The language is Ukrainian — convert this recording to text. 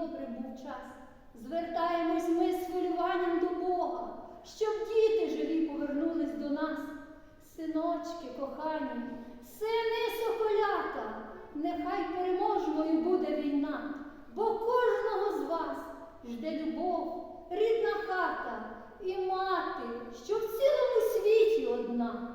добре був час. Звертаємось ми з хвилюванням до Бога, щоб діти живі повернулись до нас. Синочки кохані, сини соколята, нехай переможною буде війна, бо кожного з вас жде любов, рідна хата і мати, що в цілому світі одна.